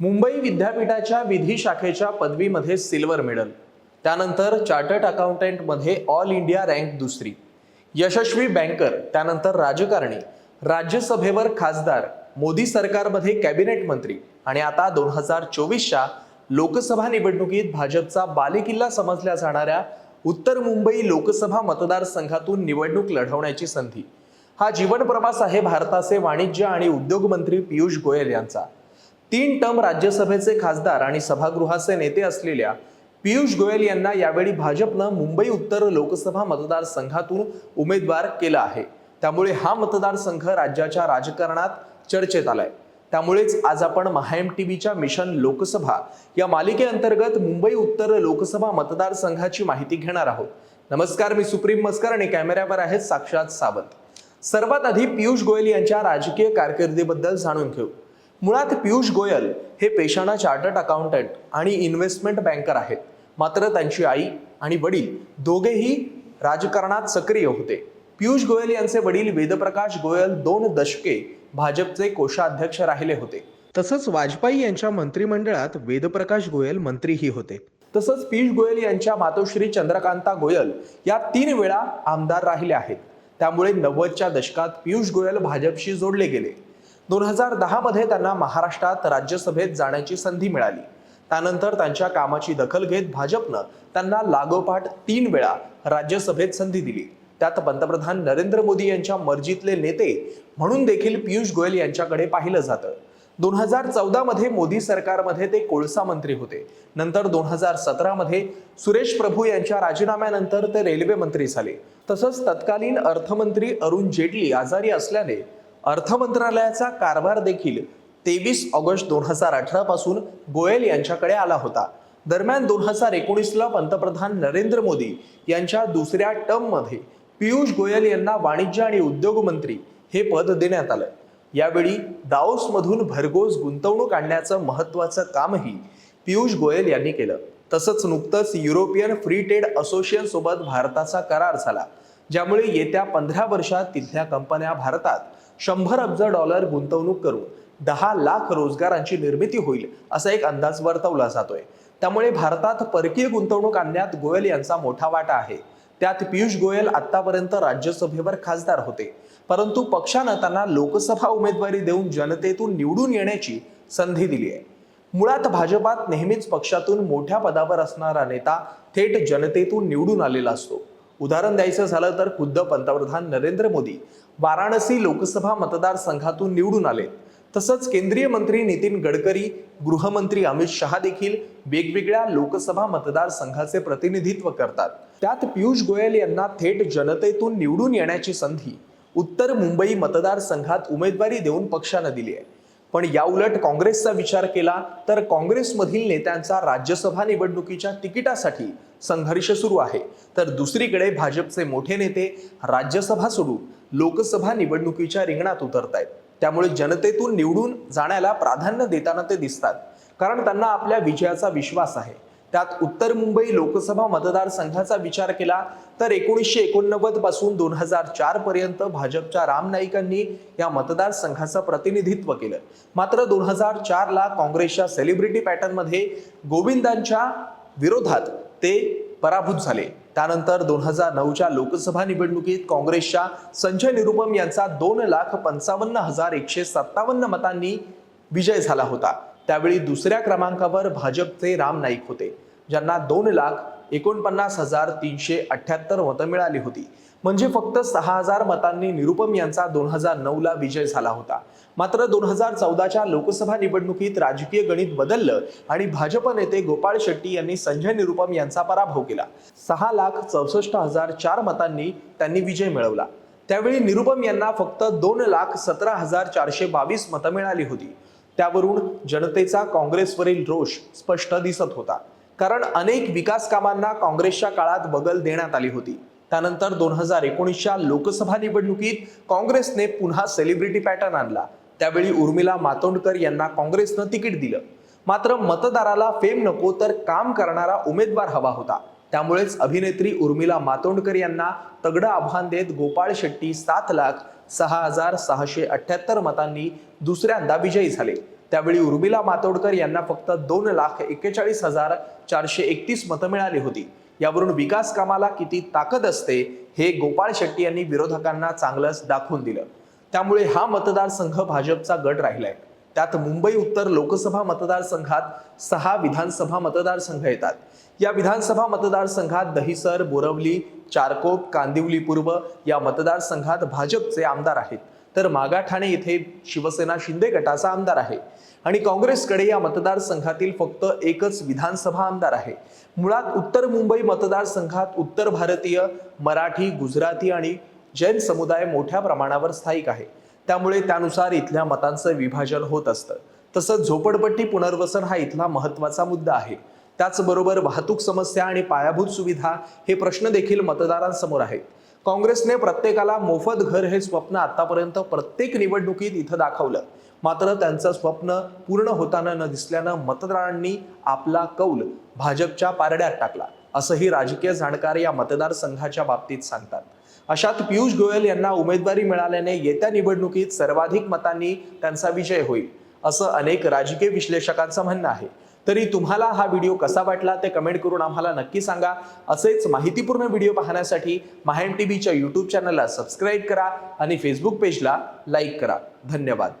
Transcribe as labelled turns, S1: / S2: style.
S1: मुंबई विद्यापीठाच्या विधी शाखेच्या पदवीमध्ये सिल्वर मेडल. त्यानंतर चार्टर्ड अकाउंटंटमध्ये ऑल इंडिया रँक दुसरी. यशस्वी बँकर त्यानंतर राजकारणी राज्यसभेवर खासदार मोदी सरकारमध्ये कॅबिनेट मंत्री आणि आता दोन हजार चोवीसच्या लोकसभा निवडणुकीत भाजपचा बालेकिल्ला समजल्या जाणाऱ्या उत्तर मुंबई लोकसभा मतदारसंघातून निवडणूक लढवण्याची संधी. हा जीवन प्रवास आहे भारताचे वाणिज्य आणि उद्योग मंत्री पियुष गोयल यांचा. तीन टर्म राज्यसभेचे खासदार आणि सभागृहाचे नेते असलेल्या पियुष गोयल यांना यावेळी भाजपनं मुंबई उत्तर लोकसभा मतदारसंघातून उमेदवार केला आहे. त्यामुळे हा मतदारसंघ राज्याच्या राजकारणात चर्चेत आलाय. त्यामुळेच आज आपण महाएम टीव्हीच्या मिशन लोकसभा या मालिकेअंतर्गत मुंबई उत्तर लोकसभा मतदारसंघाची माहिती घेणार आहोत. नमस्कार मी सुप्रीम मस्कर आणि कॅमेऱ्यावर आहेत साक्षात सावंत. सर्वात आधी पियुष गोयल यांच्या राजकीय कारकिर्दीबद्दल जाणून घेऊ. मुळात पियुष गोयल हे पेशाना चार्टर्ड अकाउंटंट आणि इन्व्हेस्टमेंट बँकर आहेत. मात्र त्यांची आई आणि वडील दोघेही राजकारणात सक्रिय होते. पियुष गोयल यांचे वडील वेदप्रकाश गोयल दोन दशके भाजपचे कोषाध्यक्ष राहिले होते. तसंच वाजपेयी यांच्या मंत्रिमंडळात वेदप्रकाश गोयल मंत्रीही होते. तसंच पियुष गोयल यांच्या मातोश्री चंद्रकांता गोयल या तीन वेळा आमदार राहिले आहेत. त्यामुळे नव्वदच्या दशकात पियुष गोयल भाजपशी जोडले गेले. दोन हजार दहामध्ये त्यांना महाराष्ट्रात राज्यसभेत जाण्याची संधी मिळाली. त्यानंतर त्यांच्या कामाची दखल घेत भाजपनं त्यांना लागोपाठ तीन वेळा राज्यसभेत संधी दिली. त्यात पंतप्रधान नरेंद्र मोदी यांच्या मर्जीतले नेते म्हणून देखील पियुष गोयल यांच्याकडे पाहिलं जातं. दोन हजार चौदामध्ये मोदी सरकारमध्ये ते कोळसा मंत्री होते. नंतर दोन हजार सतरामध्ये सुरेश प्रभू यांच्या राजीनाम्यानंतर ते रेल्वे मंत्री झाले. तसंच तत्कालीन अर्थमंत्री अरुण जेटली आजारी असल्याने अर्थ मंत्रालयाचा कारभार देखील तेवीस ऑगस्ट दोन हजार अठरा पासून गोयल यांच्याकडे आला होता. दरम्यान दोन हजार एकोणीसला पंतप्रधान नरेंद्र मोदी यांच्या दुसऱ्या टर्ममध्ये पियुष गोयल यांना वाणिज्य आणि उद्योग मंत्री हे पद देण्यात आलं. यावेळी दाओसमधून भरघोस गुंतवणूक आणण्याचं महत्वाचं कामही पियुष गोयल यांनी केलं. तसंच नुकतंच युरोपियन फ्री ट्रेड असोसिएशन सोबत भारताचा करार झाला ज्यामुळे येत्या पंधरा वर्षात तिथल्या कंपन्या भारतात शंभर अब्ज डॉलर गुंतवणूक करून दहा लाख रोजगारांची निर्मिती होईल असा एक अंदाज वर्तवला जातोय. त्यामुळे भारतात परकीय गुंतवणूक आणण्यात गोयल यांचा मोठा वाटा आहे. त्यात पियुष गोयल आतापर्यंत राज्यसभेवर खासदार होते. परंतु पक्षानं त्यांना लोकसभा उमेदवारी देऊन जनतेतून निवडून येण्याची संधी दिली आहे. मुळात भाजपात नेहमीच पक्षातून मोठ्या पदावर असणारा नेता थेट जनतेतून निवडून आलेला असतो. उदाहरण द्यायचं झालं तर खुद्द पंतप्रधान नरेंद्र मोदी वाराणसी लोकसभा मतदारसंघातून निवडून आले तसंच केंद्रीय मंत्री नितीन गडकरी गृहमंत्री अमित शहा देखील वेगवेगळ्या लोकसभा मतदारसंघाचे प्रतिनिधित्व करतात. त्यात पियुष गोयल यांना थेट जनतेतून निवडून येण्याची संधी उत्तर मुंबई मतदारसंघात उमेदवारी देऊन पक्षानं दिली आहे. पण याउलट काँग्रेसचा विचार केला तर काँग्रेसमधील नेत्यांचा राज्यसभा निवडणुकीच्या तिकिटासाठी संघर्ष सुरू आहे. तर दुसरीकडे भाजपचे मोठे नेते राज्यसभा सोडून लोकसभा निवडणुकीच्या रिंगणात उतरत आहेत त्यामुळे जनतेतून निवडून जाण्याला प्राधान्य देताना ते दिसतात. कारण त्यांना आपल्या विजयाचा विश्वास आहे. त्यात उत्तर मुंबई लोकसभा मतदारसंघाचा विचार केला तर एकोणीसशे एकोणनव्वदपासून दोन हजार चार पर्यंत भाजपच्या राम नाईकांनी या मतदारसंघाचं प्रतिनिधित्व केलं. मात्र दोन हजार चार ला काँग्रेसच्या सेलिब्रिटी पॅटर्नमध्ये गोविंदांच्या विरोधात ते पराभूत झाले. त्यानंतर दोन हजार नऊच्या लोकसभा निवडणुकीत काँग्रेसच्या संजय निरुपम यांचा दोन लाख पंचावन्न हजार एकशे सत्तावन्न मतांनी विजय झाला होता. त्यावेळी दुसऱ्या क्रमांकावर भाजपचे राम नाईक होते ज्यांना दोन लाख एकोणपन्नास हजार तीनशे अठ्याहत्तर मतं मिळाली होती. म्हणजे फक्त सहा हजार मतांनी निरुपम यांचा दोन हजार नऊला विजय झाला होता. मात्र दोन हजार चौदाच्या लोकसभा निवडणुकीत राजकीय गणित बदललं आणि भाजप नेते गोपाळ शेट्टी यांनी संजय निरुपम यांचा पराभव केला. सहा लाख चौसष्ट हजार चार मतांनी त्यांनी विजय मिळवला. त्यावेळी निरुपम यांना फक्त दोन लाख सतरा हजार चारशे बावीस मतं मिळाली होती. त्यावरून जनतेचा काँग्रेसवरील रोष स्पष्ट दिसत होता. कारण अनेक विकास कामांना काँग्रेसच्या काळात बगल देण्यात आली होती. त्यानंतर दोन हजार एकोणीसच्या लोकसभा निवडणुकीत काँग्रेसने पुन्हा सेलिब्रिटी पॅटर्न आणला. त्यावेळी उर्मिला मातोंडकर यांना काँग्रेसनं तिकीट दिलं. मात्र मतदाराला फेम नको तर काम करणारा उमेदवार हवा होता. त्यामुळेच अभिनेत्री उर्मिला मातोंडकर यांना तगडं आव्हान देत गोपाळ शेट्टी सात लाख सहा हजार सहाशे अठ्याहत्तर मतांनी दुसऱ्यांदा विजयी झाले. त्यावेळी उर्मिला मातोडकर यांना फक्त दोन लाख एक्केचाळीस हजार चारशे एकतीस मतं मिळाली होती. यावरून विकास कामाला किती ताकद असते हे गोपाळ शेट्टी यांनी विरोधकांना चांगलंच दाखवून दिलं. त्यामुळे हा मतदारसंघ भाजपचा गट राहिलाय. त्यात मुंबई उत्तर लोकसभा मतदारसंघात सहा विधानसभा मतदारसंघ येतात. या विधानसभा मतदारसंघात दहिसर बोरवली चारकोप कांदिवली पूर्व या मतदारसंघात भाजपचे आमदार आहेत. तर मागाठाणे येथे शिवसेना शिंदे गटाचा आमदार आहे. आणि काँग्रेसकडे या मतदारसंघातील फक्त एकच विधानसभा आमदार आहे. मुळात उत्तर मुंबई मतदारसंघात उत्तर भारतीय मराठी गुजराती आणि जैन समुदाय मोठ्या प्रमाणावर स्थायिक आहे. त्यामुळे त्यानुसार इथल्या मतांचं विभाजन होत असतं. तसंच झोपडपट्टी पुनर्वसन हा इथला महत्त्वाचा मुद्दा आहे. त्याचबरोबर वाहतूक समस्या आणि पायाभूत सुविधा हे प्रश्न देखील मतदारांसमोर आहेत. काँग्रेसने प्रत्येकाला मोफत घर हे स्वप्न आतापर्यंत प्रत्येक निवडणुकीत इथं दाखवलं. मात्र त्यांचं स्वप्न पूर्ण होताना न दिसल्यानं मतदारांनी आपला कौल भाजपच्या पारड्यात टाकला असंही राजकीय जाणकार या मतदारसंघाच्या बाबतीत सांगतात. अशात पियुष गोयल यांना उमेदवारी मिळाल्याने येत्या निवडणुकीत सर्वाधिक मतांनी त्यांचा विजय होईल असं अनेक राजकीय विश्लेषकांचं म्हणणं आहे. तरी तुम्हाला हा व्हिडिओ कसा वाटला ते कमेंट करून आम्हाला नक्की सांगा. असेच माहितीपूर्ण व्हिडिओ पाहण्यासाठी माहेम टीव्हीच्या यूट्यूब चॅनलला सबस्क्राईब करा आणि फेसबुक पेजला लाईक करा. धन्यवाद.